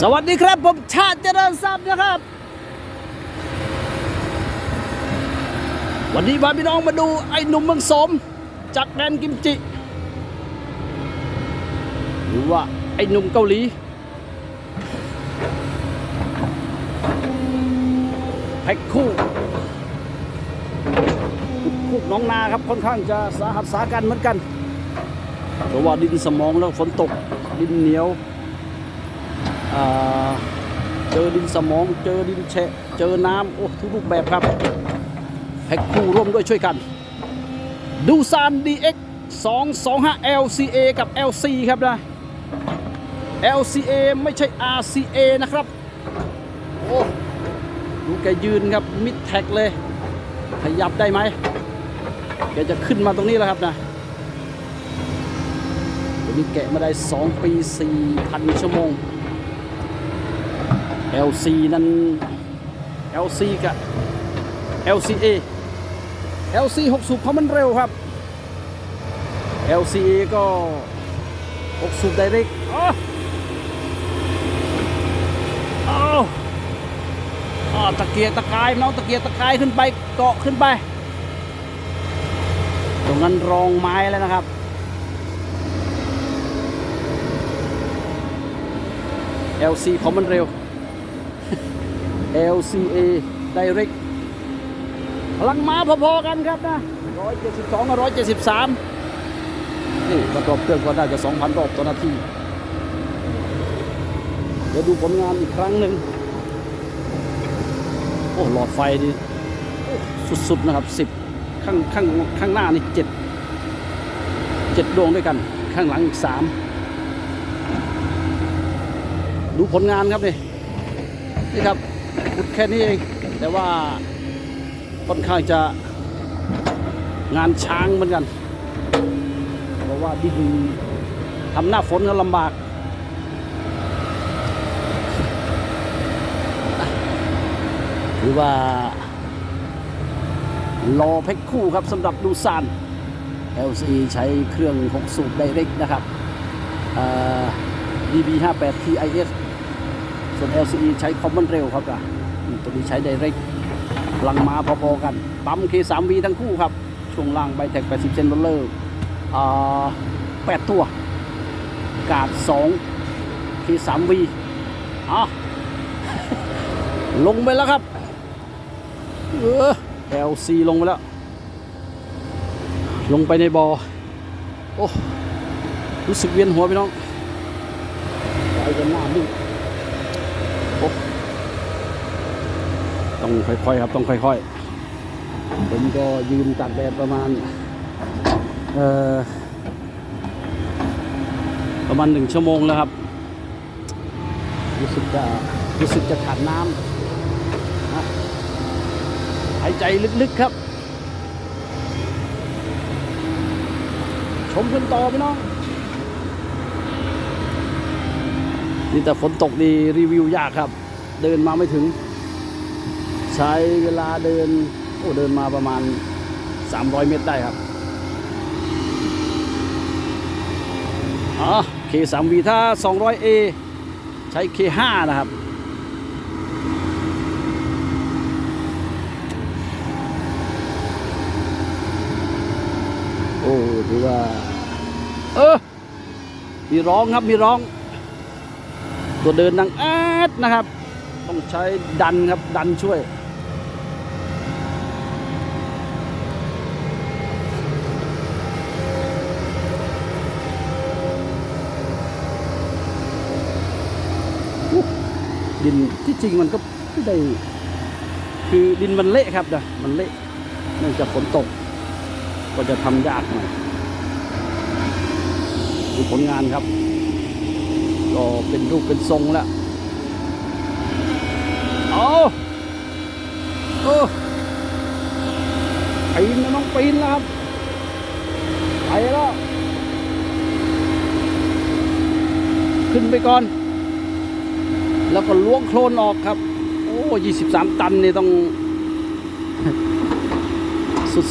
สวัสดีครับ ผมชาติเจริญทรัพย์นะครับ วันนี้พาพี่น้องมาดูไอ้หนุ่มเมืองสม จากแดนกิมจิ หรือว่าไอ้หนุ่มเกาหลี แพ็คคู่คุกน้องนาครับค่อนข้างจะสาหัสสากันเหมือนกันเพราะว่าดินสมองแล้วฝนตกดินเหนียว เจอดินสมอง เจอดินแฉะ เจอน้ำโอ้ทุกรูปแบบครับแพ็คคู่ร่วมด้วยช่วยกัน ดูซาน DX 225 LCA กับ LC ครับนะ LCA ไม่ใช่ RCA นะครับ โอ้ ดูแกยืนครับ มิดแท็กเลย ขยับได้ไหมแกจะขึ้นมาตรงนี้แล้วครับนะตัวนี้แกะมาได้ 2 ปี 4,000 ชั่วโมง LC นั้น LC กับ LCA LC 6สูบเพราะมันเร็วครับ LCA ก็ 6 สูบไดเรกอ้าวอ้าตะเกียกตะกายน้องตะเกียกตะกายขึ้นไปเกาะขึ้นไป ตรงนั้นรองไม้แล้วนะครับ LC เพรามันเร็ว LCA Direct พลังม้าพอๆกันครับนะ 172กับ173 นี่ประกอบเครื่องก็น่าจะ 2,000 รอบต่อนาที เดี๋ยวดูผลงานอีกครั้งหนึ่ง โอ้หลอดไฟนี่สุดๆนะครับ 10 ข้างข้างข้างหน้านี่ 7 7 ดวงด้วยกัน ข้างหลังอีก 3 ดูผลงานครับนี่ นี่ครับขุดแค่นี้เอง แต่ว่าค่อนข้างจะงานช้างเหมือนกัน เพราะว่าดินทำหน้าฝนก็ลำบาก หรือว่า รอแพ็คคู่ครับสำหรับดูซาน LC ใช้เครื่อง6สูบไดเรกนะครับอ่า DB58 TIS ส่วน LCE ใช้คอมมอนเร็วครับอะตัวนี้ใช้ไดเรกพลังมาพอๆกัน ปั๊ม K3V ทั้งคู่ครับ ช่วงล่างไบแท็ก80 เซนโรลเลอร์อ่า8ตัว กาด2 K3V อะลงไปแล้วครับ เออ LC ลงไปแล้ว ลงไปในบอ่อโอ้ รู้สึกเวียนหัวพี่น้องไปกันหน้าบึ้งโอ้ ต้องค่อยๆครับต้องค่อยๆ ผมก็ยืนตากแดดประมาณเอ่อประมาณหนึ่งชั่วโมงแล้วครับ รู้สึกจะรู้สึกจะขาดน้ำนะหายใจลึกๆครับ ชมกันต่อพี่น้องนี่แต่ฝนตกดีรีวิวยากครับ เดินมาไม่ถึง ใช้เวลาเดินโอ้เดินมาประมาณ 300 เมตรได้ครับอ๋อ K3V ถ้า 200A ใช้ K5 นะครับโอ้ถือว่า เออ มีร้องครับ มีร้อง ตัวเดินดังแอดนะครับ ต้องใช้ดันครับ ดันช่วยอุ๊ย ดินที่จริงมันก็ไม่ได้ คือดินมันเละครับนะมันเละเนื่องจากฝนตก ก็จะทำยากหน่อยดูผลงานครับ ก็เป็นรูปเป็นทรงแล้วเอาเออปีนนะน้องปีนแล้วครับไปแล้ว ขึ้นไปก่อน แล้วก็ล้วงโคลนออกครับ โอ้ยี่สิบสามตันนี่ต้อง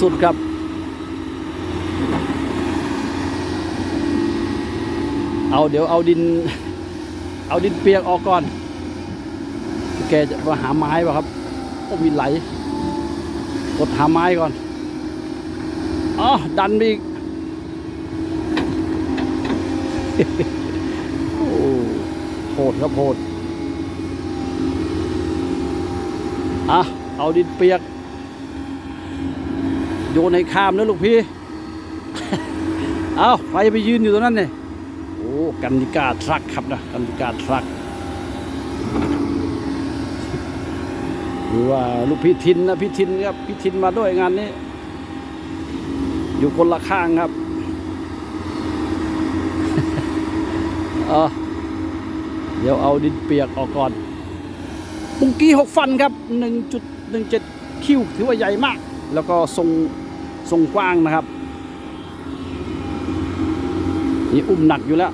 สุดๆครับ เอาเดี๋ยวเอาดิน เอาดินเปียกออกก่อน แกจะมาหาไม้ป่ะครับโอ้มีไหล กดหาไม้ก่อน อ๋อ ดันไปอีกโอ้โหดครับโหด อะเอาดินเปียก โยนให้ข้ามนะลูกพี่ เอาใครไปยืนอยู่ตรงนั้นเนี่ยโอ้กันนิกาทรัคครับนะกันนิกาทรัคหรือว่าลูกพี่ทินนะพี่ทินครับพี่ทินมาด้วยงานนี้ อยู่คนละข้างครับเออเดี๋ยวเอาดินเปียกออกก่อน ปุงกี้หกฟันครับ 1.17 คิวถือว่าใหญ่มาก แล้วก็ทรงทรงกว้างนะครับ นี่อุ้มหนักอยู่แล้ว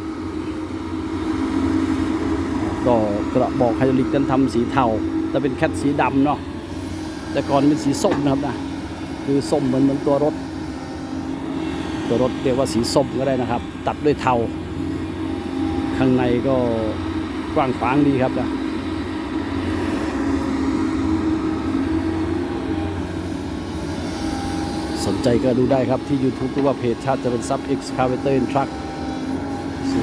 ก็กระบอกไฮดรอลิกกันทำสีเทา แต่เป็นแคทสีดำเนาะ แต่ก่อนเป็นสีส้มนะครับนะ คือส้มเหมือนเหมือนตัวรถ ตัวรถเรียกว่าสีส้มก็ได้นะครับ ตัดด้วยเทา ข้างในก็กว้างขวางดีครับนะ สนใจก็ดูได้ครับที่ YouTube หรือว่าเพจชาติเจริญทรัพย์ Excavator and Truck 0982723752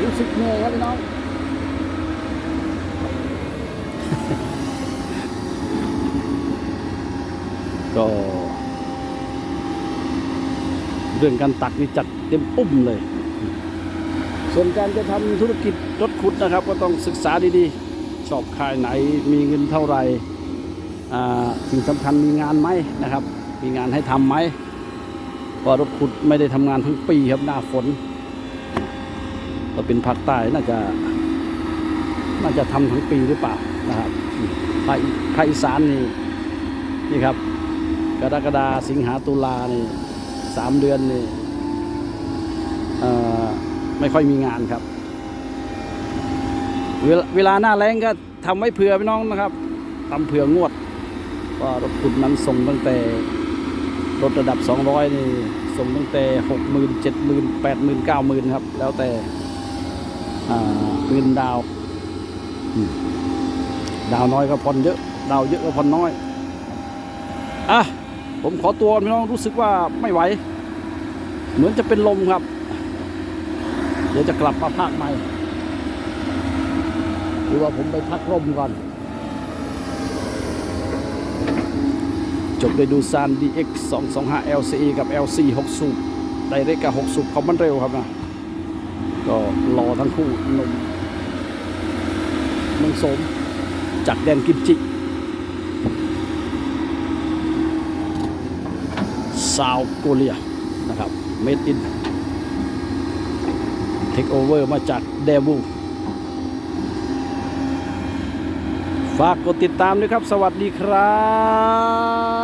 รู้สึกเหนื่อยครับพี่น้องก็เรื่องการตักนี่จัดเต็มปุ้มเลย ส่วนการจะทำธุรกิจรถขุดนะครับ ก็ต้องศึกษาดีๆ ชอบค่ายไหนมีเงินเท่าไหร่อ่าสิ่งสำคัญมีงานไหมนะครับ มีงานให้ทำไหมเพราะรถขุดไม่ได้ทำงานทั้งปีครับหน้าฝนก็เป็นภาคใต้น่าจะน่าจะทำทั้งปีหรือเปล่านะครับภาคภาคอีสานนี่นี่ครับ กรกฎาสิงหาตุลานี่สามเดือนนี่อ่อ ไม่ค่อยมีงานครับเวลาเวลาหน้าแรงก็ทำไว้เผื่อพี่น้องนะครับทำเผื่องวดว่ารถขุดนั้นส่งตั้งแต่รถระดับ 200 นี่ส่งตั้งแต่ 60,000 70,000 80,000 90,000 ครับ แล้วแต่เงินดาว ดาวน้อยก็ผ่อนเยอะ ดาวเยอะก็ผ่อนน้อย อะ ผมขอตัวพี่น้องรู้สึกว่าไม่ไหว เหมือนจะเป็นลมครับ เดี๋ยวจะกลับมาภาคใหม่หรือว่าผมไปพักร่มก่อน จบด้วยดูซาน DX 225 LCE กับ LC 6 สูบไดเรกกับ 6 สูบคอมมันเร็วครับนะ ก็รอทั้งคู่นมมืองสมจากแดนกิมจิซาวโกเลียนะครับ เมดอิน เทคโอเวอร์มาจากเดวูฝากกดติดตามด้วยครับ สวัสดีครับ